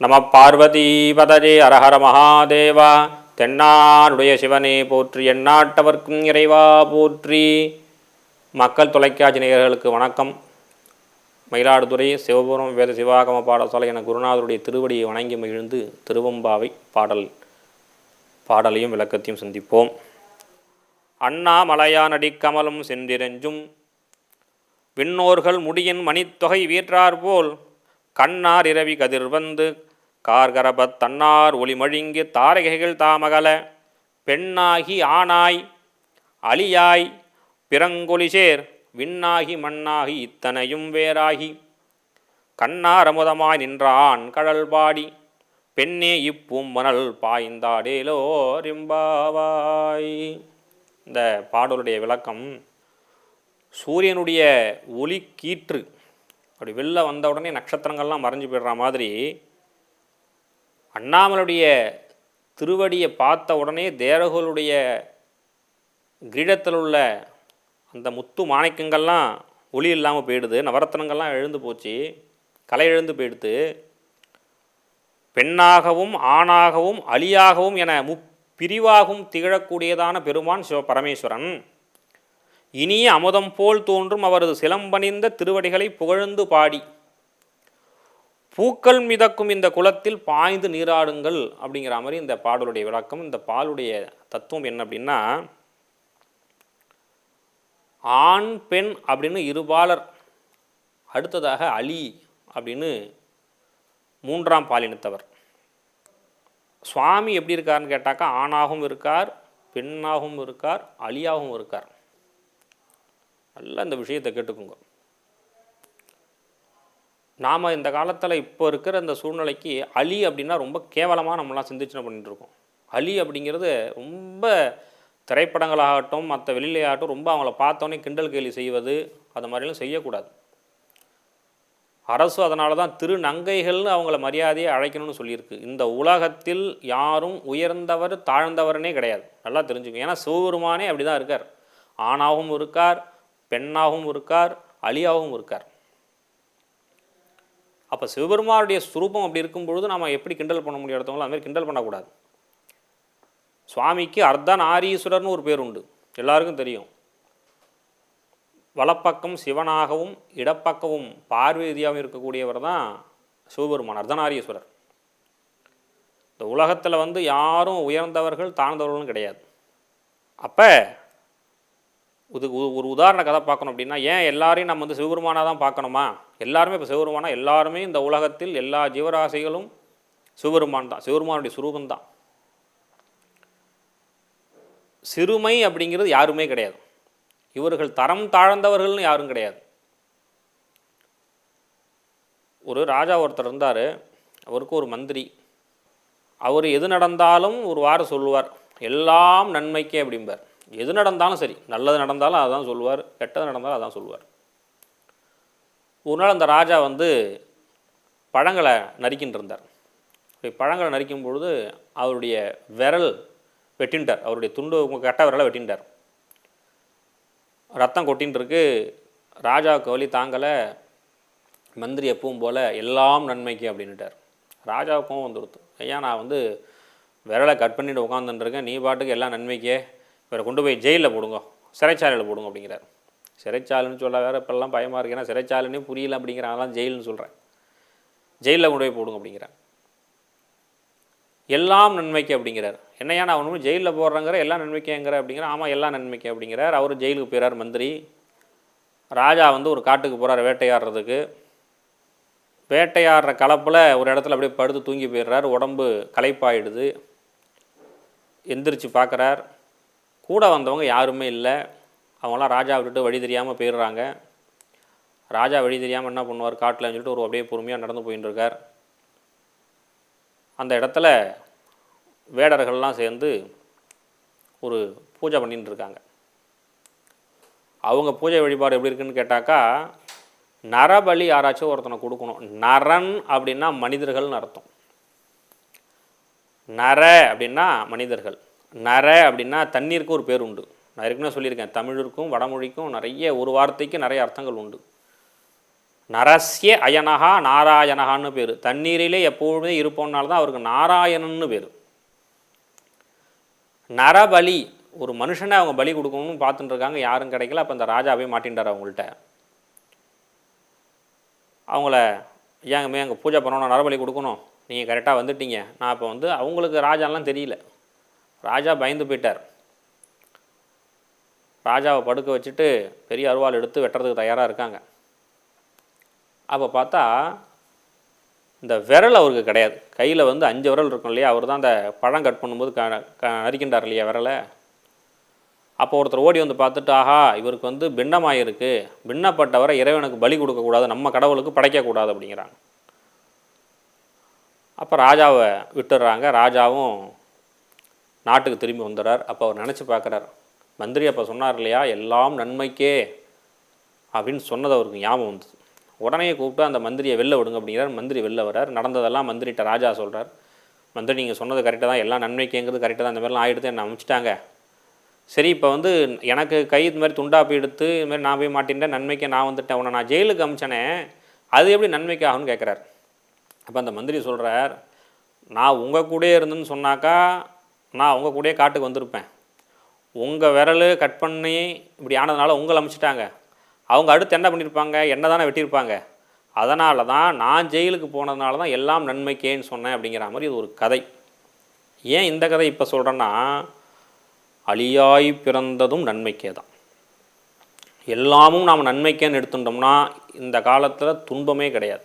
நம பார்வதி பதஜே அரஹர மகாதேவா தென்னாடுடைய சிவனே போற்றி எண்ணாட்டவர்க்கும் இறைவா போற்றி. மக்கள் தொலைக்காட்சி நேயர்களுக்கு வணக்கம். மயிலாடுதுறை சிவபுரம் வேத சிவாகம பாடசாலை என குருநாதருடைய திருவடியை வணங்கி மகிழ்ந்து திருவம்பாவை பாடல் பாடலையும் விளக்கத்தையும் சந்திப்போம். அண்ணாமலையானடி கமலும் சென்றிரஞ்சும் விண்ணோர்கள் முடியின் மணித்தொகை வீற்றாற்போல் கண்ணார் இரவி கதிர்வந்து கார்கரபத் தன்னார் ஒளிமழுங்கி தாரகைகள் தாமகல பெண்ணாகி ஆனாய் அலியாய் பிறங்கொலிசேர் விண்ணாகி மண்ணாகி இத்தனையும் வேறாகி. கண்ணார் அமுதமாய் நின்றான் கடல் பாடி பெண்ணே இப்பூம்பனல் பாய்ந்தாடேலோ ரிம்பாவாய். இந்த பாடலுடைய விளக்கம் சூரியனுடைய ஒளி கீற்று. அப்படி வெளில வந்த உடனே நட்சத்திரங்கள்லாம் மறைஞ்சு போயிடுற மாதிரி அண்ணாமலுடைய திருவடியை பார்த்த உடனே தேவர்களுடைய கிரீடத்தில் உள்ள அந்த முத்து மாணிக்கங்கள்லாம் ஒளி இல்லாமல் போயிடுது. நவரத்னங்கள்லாம் எழுந்து போச்சு. கலை எழுந்து போயிடுது. பெண்ணாகவும் ஆணாகவும் அலியாகவும் என முப் பிரிவாகும் திகழக்கூடியதான பெருமான் சிவ பரமேஸ்வரன் இனிய அமுதம் போல் தோன்றும் அவரது சிலம்பணிந்த திருவடிகளை புகழ்ந்து பாடி பூக்கள் மிதக்கும் இந்த குளத்தில் பாய்ந்து நீராடுங்கள் அப்படிங்கிற மாதிரி இந்த பாடலுடைய விளக்கம் இந்த பாலுடைய தத்துவம் என்ன அப்படின்னா ஆண் பெண் அப்படின்னு இருபாலர் அடுத்ததாக அலி அப்படின்னு மூன்றாம் பாலினத்தவர். சுவாமி எப்படி இருக்காருன்னு கேட்டாக்கா ஆணாகவும் இருக்கார் பெண்ணாகவும் இருக்கார் அழியாகவும் இருக்கார். நல்லா இந்த விஷயத்தை கேட்டுக்கோங்க. நாம் இந்த காலத்தில் இப்போ இருக்கிற இந்த சூழ்நிலைக்கு அலி அப்படின்னா ரொம்ப கேவலமாக நம்மளாம் சிந்திச்சனை பண்ணிகிட்ருக்கோம் அலி அப்படிங்கிறது ரொம்ப திரைப்படங்களாகட்டும் மற்ற வெளியிலையாகட்டும் ரொம்ப அவங்கள பார்த்தோன்னே கிண்டல் கேலி செய்வது அது மாதிரிலாம் செய்யக்கூடாது. அரசு அதனால தான் திருநங்கைகள்னு அவங்கள மரியாதையை அழைக்கணும்னு சொல்லியிருக்கு. இந்த உலகத்தில் யாரும் உயர்ந்தவர் தாழ்ந்தவர்னே கிடையாது. நல்லா தெரிஞ்சுக்கும் ஏன்னா சிவபெருமானே அப்படி தான் இருக்கார். ஆணாகவும் இருக்கார் பெண்ணாகவும் இருக்கார் அழியாகவும் இருக்கார். அப்போ சிவபெருமானுடைய சுரூபம் அப்படி இருக்கும் பொழுது நம்ம எப்படி கிண்டல் பண்ண முடியும் அடுத்தவங்களும்? அதுமாதிரி கிண்டல் பண்ணக்கூடாது. சுவாமிக்கு அர்த்தநாரீஸ்வரர்னு ஒரு பேர் உண்டு. எல்லாருக்கும் தெரியும். வலப்பக்கம் சிவனாகவும் இடப்பக்கமும் பார்வதியாகவும் இருக்கக்கூடியவர் தான் சிவபெருமான் அர்த்தநாரீஸ்வரர். இந்த உலகத்தில் வந்து யாரும் உயர்ந்தவர்கள் தாழ்ந்தவர்களும் கிடையாது. அப்போ இது ஒரு- ஒரு உதாரண கதை பார்க்கணும் அப்படின்னா ஏன் எல்லாரையும் நம்ம வந்து சிவபெருமானாக தான் பார்க்கணுமா? எல்லாருமே இப்போ சிவபெருமானா எல்லாருமே இந்த உலகத்தில் எல்லா ஜீவராசிகளும் சிவபெருமான் தான் சிவபெருமானுடைய சுரூபம் தான் சிறுமை அப்படிங்கிறது யாருமே கிடையாது. இவர்கள் தரம் தாழ்ந்தவர்கள்னு யாரும் கிடையாது. ஒரு ராஜா ஒருத்தர் இருந்தார் அவருக்கு ஒரு மந்திரி. அவர் எது நடந்தாலும் ஒரு வாரம் சொல்லுவார் எல்லாம் நன்மைக்கே அப்படிம்பார். எது நடந்தாலும் சரி நல்லது நடந்தாலும் அதான் சொல்லுவார் கெட்டது நடந்தாலும் அதான் சொல்லுவார். ஒரு நாள் அந்த ராஜா வந்து பழங்களை நறுக்கின்னு இருந்தார். அப்படி பழங்களை நறுக்கும் பொழுது அவருடைய விரல் வெட்டின்ட்டார். அவருடைய துண்டு கட்ட விரலை வெட்டின்ட்டார். ரத்தம் கொட்டின்னு இருக்கு ராஜாவுக்கு வலி தாங்கலை மந்திரி எப்பவும் போல் எல்லாம் நன்மைக்கு அப்படின்னுட்டார். ராஜாவுக்கும் வந்துடுத்து. ஐயா நான் வந்து விரலை கட் பண்ணிட்டு உட்காந்துருக்கேன் நீ பாட்டுக்கு எல்லாம் நன்மைக்கே. இவரை கொண்டு போய் ஜெயிலில் போடுங்க. சிறைச்சாலையில் போடுங்க அப்படிங்கிறார். சிறைச்சாலைன்னு சொல்ல வேறு இப்போல்லாம் பயமாக இருக்கு. ஏன்னா சிறைச்சாலைன்னே புரியல அப்படிங்கிறாங்களாம் ஜெயில்னு சொல்கிறேன் ஜெயிலில் கொண்டு போய் போடுங்க அப்படிங்கிறார். எல்லாம் நன்மைக்கு அப்படிங்கிறார். என்னையா நான் ஒன்றும் ஜெயிலில் போடுறேங்கிற எல்லா நன்மைக்கேங்கிற அப்படிங்கிற ஆமாம் எல்லா நன்மைக்கு அப்படிங்கிறார். அவர் ஜெயிலுக்கு போயிறார் மந்திரி. ராஜா வந்து ஒரு காட்டுக்கு போகிறார் வேட்டையாடுறதுக்கு. வேட்டையாடுற கலப்பில் ஒரு இடத்துல அப்படியே படுத்து தூங்கி போயிடுறார். உடம்பு களைப்பாயிடுது. எந்திரிச்சு பார்க்குறார். கூட வந்தவங்க யாருமே இல்லை. அவங்களாம் ராஜா விட்டுட்டு வழி தெரியாமல் போயிடுறாங்க. ராஜா வழி தெரியாமல் என்ன பண்ணுவார்? காட்டில் சொல்லிட்டு ஒரு அப்படியே பொறுமையாக நடந்து போயின்னு இருக்கார் அந்த இடத்துல வேடர்கள்லாம் சேர்ந்து ஒரு பூஜை பண்ணின்னு இருக்காங்க அவங்க பூஜை வழிபாடு எப்படி இருக்குன்னு கேட்டாக்கா நரபலி யாராச்சும் ஒருத்தனை கொடுக்கணும். நரன் அப்படின்னா மனிதர்கள்னு அர்த்தம். நர அப்படின்னா மனிதர்கள். நர அப்படின்னா தண்ணீருக்கு ஒரு பேர் உண்டு. நான் ஏற்கனவே சொல்லியிருக்கேன் தமிழுக்கும் வடமொழிக்கும் நிறைய ஒரு வார்த்தைக்கு நிறைய அர்த்தங்கள் உண்டு. நரஸ்ய அயனகா நாராயணகான்னு பேர். தண்ணீரிலே எப்பொழுதுமே இருப்போம்னால தான் அவருக்கு நாராயணன்னு பேர். நரபலி ஒரு மனுஷனை அவங்க பலி கொடுக்கணும்னு பார்த்துட்டு இருக்காங்க யாரும் கிடைக்கல. அப்போ அந்த ராஜாவே மாட்டின்றார் அவங்கள்ட்ட. அவங்கள ஏங்கமே அங்கே பூஜை பண்ணணும் நரபலி கொடுக்கணும். நீங்கள் கரெக்டாக வந்துட்டீங்க. நான் இப்போ வந்து அவங்களுக்கு ராஜாலாம் தெரியல. ராஜா பயந்து போயிட்டார். ராஜாவை படுக்க வச்சுட்டு பெரிய அருவாள் எடுத்து வெட்டுறதுக்கு தயாராக இருக்காங்க. அப்போ பார்த்தா இந்த விரல் அவருக்கு கிடையாது. கையில் வந்து அஞ்சு விரல் இருக்கும் இல்லையா? அவர் தான் அந்த பழம் கட் பண்ணும்போது க க நறுக்கின்றார் இல்லையா விரலை? அப்போ ஒருத்தர் ஓடி வந்து பார்த்துட்டு ஆஹா இவருக்கு வந்து பின்னமாயிருக்கு. பின்னப்பட்டவரை இறைவனுக்கு பலி கொடுக்கக்கூடாது. நம்ம கடவுளுக்கு படைக்கக்கூடாது அப்படிங்கிறாங்க. அப்போ ராஜாவை விட்டுடுறாங்க. ராஜாவும் நாட்டுக்கு திரும்பி வந்துடுறார். அப்போ அவர் நினச்சி பார்க்குறார் மந்திரி அப்போ சொன்னார் இல்லையா? எல்லாம் நன்மைக்கே அப்படின்னு சொன்னது அவருக்கு ஞாபகம் வந்தது உடனே கூப்பிட்டு அந்த மந்திரியை வெளில விடுங்க அப்படிங்கிறார். மந்திரி வெளில வரார் நடந்ததெல்லாம் மந்திரிட்ட ராஜா சொல்கிறார் மந்திரி நீங்கள் சொன்னது கரெக்டாக தான். எல்லாம் நன்மைக்குங்கிறது கரெக்டாக தான். இந்த மாதிரிலாம் ஆகிடுது என்னை அமுச்சிட்டாங்க. சரி இப்போ வந்து எனக்கு கை இது மாதிரி துண்டாப்பி எடுத்து இது மாதிரி நான் போய் மாட்டின்ட்டேன். நன்மைக்கு நான் வந்துட்டேன். உன்னை நான் ஜெயிலுக்கு அமிச்சனே. அது எப்படி நன்மைக்கு ஆகும்னு கேட்குறார். அப்போ அந்த மந்திரி சொல்கிறார் நான் உங்கள் கூடயே இருந்துன்னு சொன்னாக்கா நான் உங்கள் கூடயே காட்டுக்கு வந்திருப்பேன். உங்கள் விரல் கட் பண்ணி இப்படி ஆனதுனால உங்களை அமிச்சிட்டாங்க. அவங்க அடுத்து என்ன பண்ணியிருப்பாங்க என்ன தானே வெட்டியிருப்பாங்க அதனால தான் நான் ஜெயிலுக்கு போனதுனால தான் எல்லாம் நன்மைக்கேன்னு சொன்னேன் அப்படிங்கிற மாதிரி இது ஒரு கதை. ஏன் இந்த கதை இப்போ சொல்கிறேன்னா அழியாய் பிறந்ததும் நன்மைக்கே தான். எல்லாமும் நாம் நன்மைக்கேன்னு எடுத்துட்டோம்னா இந்த காலத்தில் துன்பமே கிடையாது.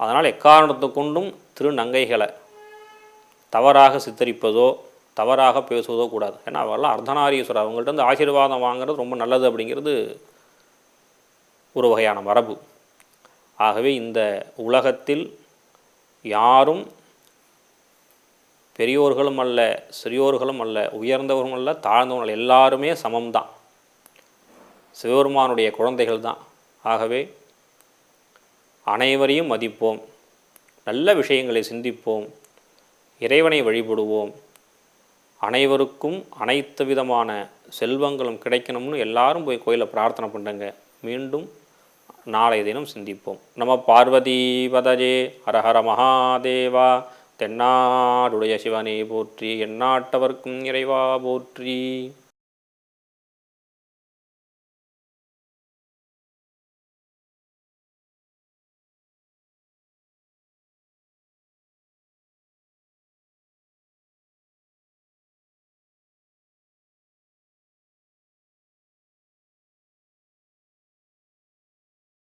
அதனால் எக்காரணத்தை கொண்டும் திருநங்கைகளை தவறாக சித்தரிப்பதோ தவறாக பேசுவதோ கூடாது. ஏன்னா அவெல்லாம் அர்த்தநாரீஸ்வரர். அவங்கள்ட்ட வந்து ஆசீர்வாதம் வாங்குறது ரொம்ப நல்லது அப்படிங்கிறது ஒரு வகையான மரபு. ஆகவே இந்த உலகத்தில் யாரும் பெரியோர்களும் அல்ல சிறியோர்களும் அல்ல உயர்ந்தவர்களும் அல்ல தாழ்ந்தவர்கள் அல்ல, எல்லாருமே சமம்தான். சிவபெருமானுடைய குழந்தைகள் தான். ஆகவே அனைவரையும் மதிப்போம். நல்ல விஷயங்களை சிந்திப்போம். இறைவனை வழிபடுவோம். அனைவருக்கும் அனைத்து விதமான செல்வங்களும் கிடைக்கணும்னு எல்லாரும் போய் கோயிலில் பிரார்த்தனை பண்ணுங்க மீண்டும் நாளைய தினம் சிந்திப்போம். நம பார்வதி பதஜே ஹரஹர மகாதேவா தென்னாடுடைய சிவனே போற்றி எந்நாட்டவர்க்கும் இறைவா போற்றி.